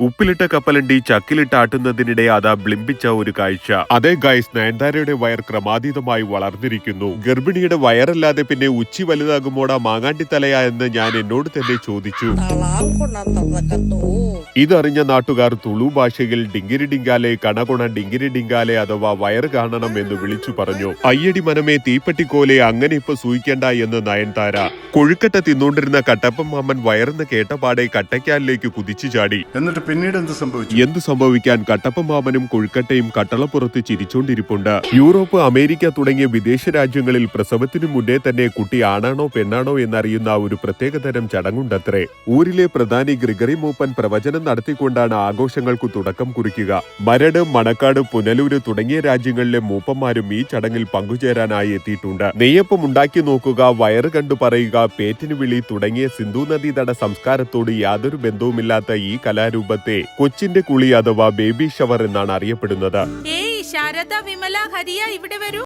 ഉപ്പിലിട്ട കപ്പലണ്ടി ചക്കിലിട്ട് ആട്ടുന്നതിനിടെ അതാ ബ്ലിംബിച്ച ഒരു കാഴ്ച. അതേ ഗൈസ് നയൻതാരയുടെ വയർ ക്രമാതീതമായി വളർന്നിരിക്കുന്നു. ഗർഭിണിയുടെ വയറല്ലാതെ പിന്നെ ഉച്ചി വലുതാകുമോടാ മാങ്ങാണ്ടി തലയാ എന്ന് ഞാൻ എന്നോട് തന്നെ ചോദിച്ചു. ഇതറിഞ്ഞ നാട്ടുകാർ തുളു ഭാഷയിൽ ഡിങ്കിരി ഡിങ്കാലെ കണകുണ ഡിങ്കിരി ഡിങ്കാലെ അഥവാ വയറ് കാണണം എന്ന് വിളിച്ചു പറഞ്ഞു. അയ്യടി മനമേ തീപ്പെട്ടിക്കോലെ അങ്ങനെ ഇപ്പൊ സൂയിക്കേണ്ട എന്ന് നയൻതാര. കൊഴുക്കട്ട തിന്നുകൊണ്ടിരുന്ന കട്ടപ്പൻ മാമൻ വയറെന്ന് കേട്ടപാടെ കട്ടയ്ക്കാലിലേക്ക് കുതിച്ചു ചാടി. എന്നിട്ട് പിന്നീട് എന്ത് സംഭവിച്ചു? എന്ത് സംഭവിക്കാൻ കട്ടപ്പമാമനും കൊഴുക്കട്ടയും കട്ടളപ്പുറത്ത് ചിരിച്ചോണ്ടിരിപ്പുണ്ട്. യൂറോപ്പ് അമേരിക്ക തുടങ്ങിയ വിദേശ രാജ്യങ്ങളിൽ പ്രസവത്തിനു മുന്നേ തന്നെ കുട്ടി ആണാണോ പെണ്ണാണോ എന്നറിയുന്ന ഒരു പ്രത്യേകതരം ചടങ്ങുണ്ടത്രേ. ഊരിലെ പ്രധാനി ഗ്രിഗറി മൂപ്പൻ പ്രവചനം നടത്തിക്കൊണ്ടാണ് ആഘോഷങ്ങൾക്കു തുടക്കം കുറിക്കുക. മരട് മണക്കാട് പുനലൂര് തുടങ്ങിയ രാജ്യങ്ങളിലെ മൂപ്പന്മാരും ഈ ചടങ്ങിൽ പങ്കുചേരാനായി എത്തിയിട്ടുണ്ട്. നെയ്യപ്പം ഉണ്ടാക്കി നോക്കുക വയറ് കണ്ടു പറയുക പേറ്റിനു വിളി തുടങ്ങിയ സിന്ധു നദീതട സംസ്കാരത്തോട് യാതൊരു ബന്ധവുമില്ലാത്ത ഈ കലാരൂപത്തെ കൊച്ചിന്റെ കുളി അഥവാ ബേബി ഷവർ എന്നാണ് അറിയപ്പെടുന്നത്. ശാരദ വിമല ഹരിയ ഇവിടെ വരൂ.